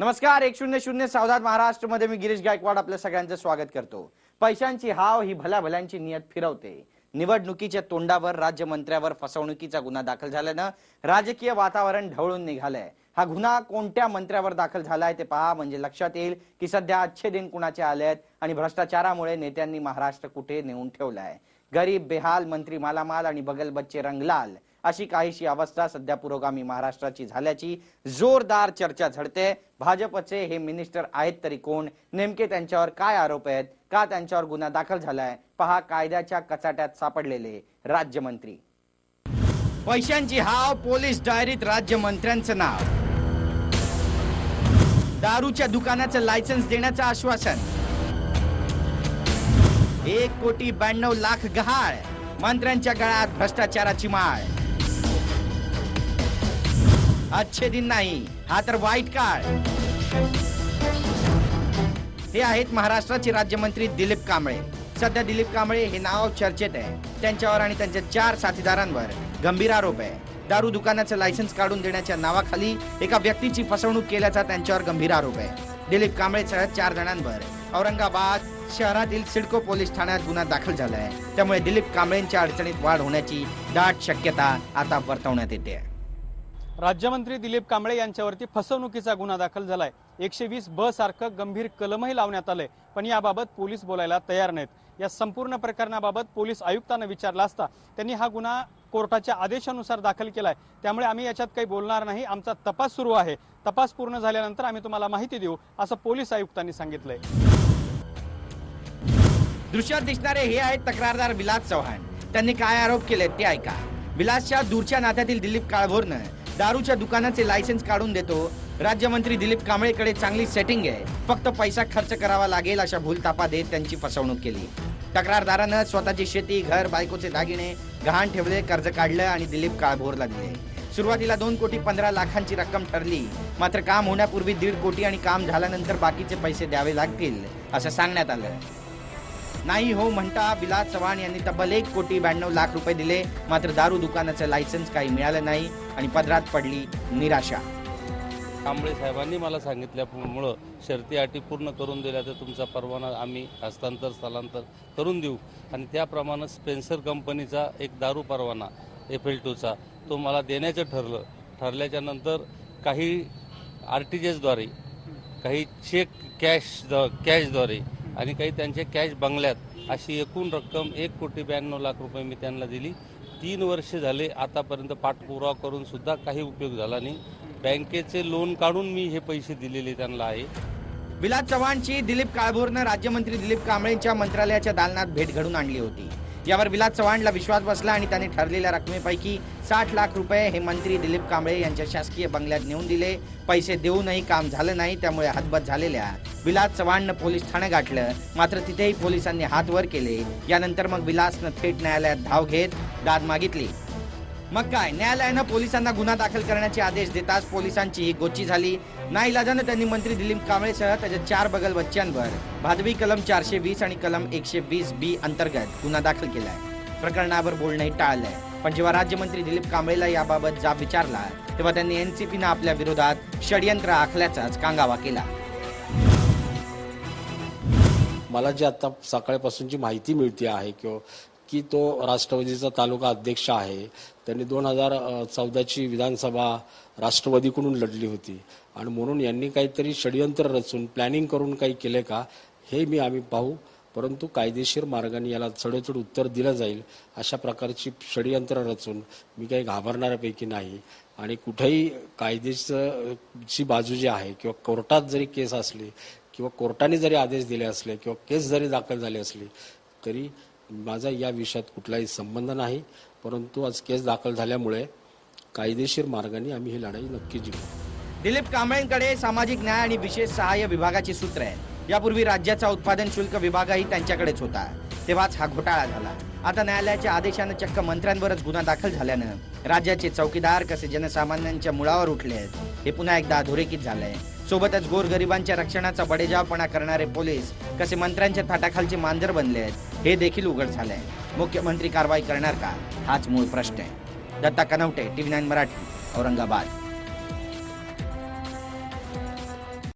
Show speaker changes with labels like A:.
A: नमस्कार एक शून्य शून्य सावधान महाराष्ट्रमध्ये मी गिरीश गायकवाड आपल्या सगळ्यांचं स्वागत करतो. पैशांची हाव ही भल्या भल्यांची नियत फिरवते. निवडणुकीच्या तोंडावर राज्यमंत्र्यावर फसवणुकीचा गुन्हा दाखल झाल्यानं राजकीय वातावरण ढवळून निघालंय. हा गुन्हा कोणत्या मंत्र्यावर दाखल झालाय ते पहा म्हणजे लक्षात येईल की सध्या अच्छे दिन कुणाचे आले आहेत आणि भ्रष्टाचारामुळे नेत्यांनी महाराष्ट्र कुठे नेऊन ठेवलाय. गरीब बेहाल मंत्री मालामाल आणि बगल बच्चे रंगलाल. अशी काहीशी अवस्था सध्या पुरोगामी महाराष्ट्राची झाल्याची जोरदार चर्चा झडते. भाजपचे हे मिनिस्टर आहेत तरी कोण? नेमके त्यांच्यावर काय आरोप आहेत? का त्यांच्यावर गुन्हा दाखल झालाय? पहा कायद्याच्या कचाट्यात सापडलेले राज्यमंत्री. पैशांची हाव पोलीस डायरीत राज्यमंत्र्यांचं नाव. दारूच्या दुकानाचं लायसन्स देण्याचं आश्वासन. एक कोटी ब्याण्णव लाख गहाळ. मंत्र्यांच्या गळ्यात भ्रष्टाचाराची माळ. अच्छे दिन नाही. हा तर वाईट काळ. हे आहेत महाराष्ट्राचे राज्यमंत्री दिलीप कांबळे. सध्या दिलीप कांबळे हे नाव चर्चेत आहे. त्यांच्यावर आणि त्यांच्या चार साथीदारांवर गंभीर आरोप आहे. दारू दुकानाचं लायसन्स काढून देण्याच्या नावाखाली एका व्यक्तीची फसवणूक केल्याचा त्यांच्यावर गंभीर आरोप आहे. दिलीप कांबळेसह चार जणांवर औरंगाबाद शहरातील सिडको पोलीस ठाण्यात गुन्हा दाखल झाला आहे त्यामुळे दिलीप कांबळेंच्या अडचणीत वाढ होण्याची दाट शक्यता आता वर्तवण्यात येते.
B: राज्यमंत्री दिलीप कांबळे यांच्यावरती फसवणुकीचा गुन्हा दाखल झालाय. एकशे वीस ब सारखं गंभीर कलमही लावण्यात आलंय. पण याबाबत पोलीस बोलायला तयार नाहीत. या संपूर्ण प्रकरणाबाबत पोलीस आयुक्तांना विचारला असता त्यांनी हा गुन्हा कोर्टाच्या आदेशानुसार दाखल केलाय. त्यामुळे आम्ही याच्यात काही बोलणार नाही. आमचा तपास सुरू आहे. तपास पूर्ण झाल्यानंतर आम्ही तुम्हाला माहिती देऊ असं पोलीस आयुक्तांनी सांगितलंय.
A: दृश्यात दिसणारे हे आहेत तक्रारदार विलास चव्हाण. त्यांनी काय आरोप केले ते ऐका. विलासच्या दूरच्या नात्यातील दिलीप काळभोरनं दारूच्या दुकानाचे लायसन्स काढून देतो. राज्यमंत्री दिलीप कांबळेकडे चांगली सेटिंग आहे. फक्त पैसा खर्च करावा लागेल अशा भूलतापा देत त्यांची फसवणूक केली. तक्रारदारानं स्वतःची शेती घर बायकोचे दागिने गहाण ठेवले कर्ज काढलं आणि दिलीप काळभोरला दिले. सुरुवातीला दोन कोटी पंधरा लाखांची रक्कम ठरली. मात्र काम होण्यापूर्वी दीड कोटी आणि काम झाल्यानंतर बाकीचे पैसे द्यावे लागतील असं सांगण्यात आलं. नाही हो म्हणता विलास चव्हाण यांनी तब्बल एक कोटी ब्याण्णव लाख रुपये दिले. मात्र दारू दुकानाचं लायसन्स काही मिळालं नाही आणि पदरात पडली निराशा.
C: कांबळे साहेबांनी मला सांगितल्यामुळं शर्ती अटी पूर्ण करून दिल्या तर तुमचा परवाना आम्ही हस्तांतर स्थलांतर करून देऊ. आणि त्याप्रमाणे स्पेन्सर कंपनीचा एक दारू परवाना एफ एल टूचा तो मला देण्याचं ठरलं. ठरल्याच्या नंतर काही आर टी जी एसद्वारे काही चेक कॅश कॅशद्वारे आणि काही त्यांच्या कॅश बंगल्यात. अशी एकूण रक्कम एक कोटी ब्याण्णव लाख रुपये मी त्यांना दिली. तीन वर्ष झाले आतापर्यंत पाठपुरावा करून सुद्धा काही उपयोग झाला नाही. बँकेचे लोन काढून मी हे पैसे दिलेले त्यांना आहे.
A: विलास चव्हाणची दिलीप काळभोरनं राज्यमंत्री दिलीप कांबळेंच्या मंत्रालयाच्या दालनात भेट घडून आणली होती. यावर विलास चव्हाणला विश्वास बसला आणि त्यांनी ठरलेल्या रकमेपैकी साठ लाख रुपये हे मंत्री दिलीप कांबळे यांच्या शासकीय बंगल्यात नेऊन दिले. पैसे देऊनही काम झालं नाही त्यामुळे हातबत झालेल्या विलास चव्हाणनं पोलीस ठाणे गाठलं. मात्र तिथेही पोलिसांनी हात वर केले. यानंतर मग विलासनं थेट न्यायालयात धाव घेत दाद मागितली. मग काय? न्यायालयानं पोलिसांना गुन्हा दाखल करण्याचे आदेश देताच पोलिसांची ही गोची झाली. नाईलाजानं त्यांनी मंत्री दिलीप कांबळेसह त्याच्या चार बगल बच्च्यांवर भादवी कलम चारशे वीस आणि कलम एकशे वीस बी अंतर्गत गुन्हा दाखल केलाय. प्रकरणावर बोलणंही टाळलंय. पण जेव्हा राज्यमंत्री दिलीप कांबळेला याबाबत जाब विचारला तेव्हा त्यांनी एनसीपीनं आपल्या विरोधात षडयंत्र आखल्याचाच कांगावा केला.
D: मला जी आता सकाळपासूनची माहिती मिळते आहे किंवा की तो राष्ट्रवादीचा तालुका अध्यक्ष आहे. त्यांनी दोन हजार चौदाची विधानसभा राष्ट्रवादीकडून लढली होती. आणि म्हणून यांनी काहीतरी षडयंत्र रचून प्लॅनिंग करून काही केले का हे मी आम्ही पाहू. परंतु कायदेशीर मार्गाने याला चढचढ उत्तर दिलं जाईल अशा प्रकारची षडयंत्र रचून मी काही घाबरणाऱ्यापैकी नाही. आणि कुठेही कायदेचं ची बाजू जी आहे किंवा कोर्टात जरी केस असली किंवा कोर्टाने जरी आदेश दिले असले किंवा केस जरी दाखल झाली असली तरी माझा या विषयात कुठलाही संबंध नाही परंतु आज केस दाखल झाल्यामुळे कायदेशीर मार्गाने आम्ही ही लढाई नक्की जिंकू.
A: दिलीप कांबळेंकडे सामाजिक न्याय आणि विशेष सहाय्य विभागाची सूत्र आहे यापूर्वी राज्याचा उत्पादन शुल्क विभागही त्यांच्याकडेच होता. तेव्हाच हा घोटाळा झाला. आता न्यायालयाच्या आदेशानं चक्क मंत्र्यांवरच गुन्हा दाखल झाल्यानं राज्याचे चौकीदार कसे जनसामान्यांच्या मुळावर उठले आहेत हे पुन्हा एकदा अधोरेखित झालंय. सोबतच गोरगरिबांच्या रक्षणाचा बडेजावपणा करणारे पोलीस कसे मंत्र्यांच्या थाटाखालचे मांजर बनले आहेत हे देखील उघड झालंय. मुख्यमंत्री कारवाई करणार का? हाच मूळ प्रश्न आहे. Datta Kanawate TV nine Marathi Aurangabad.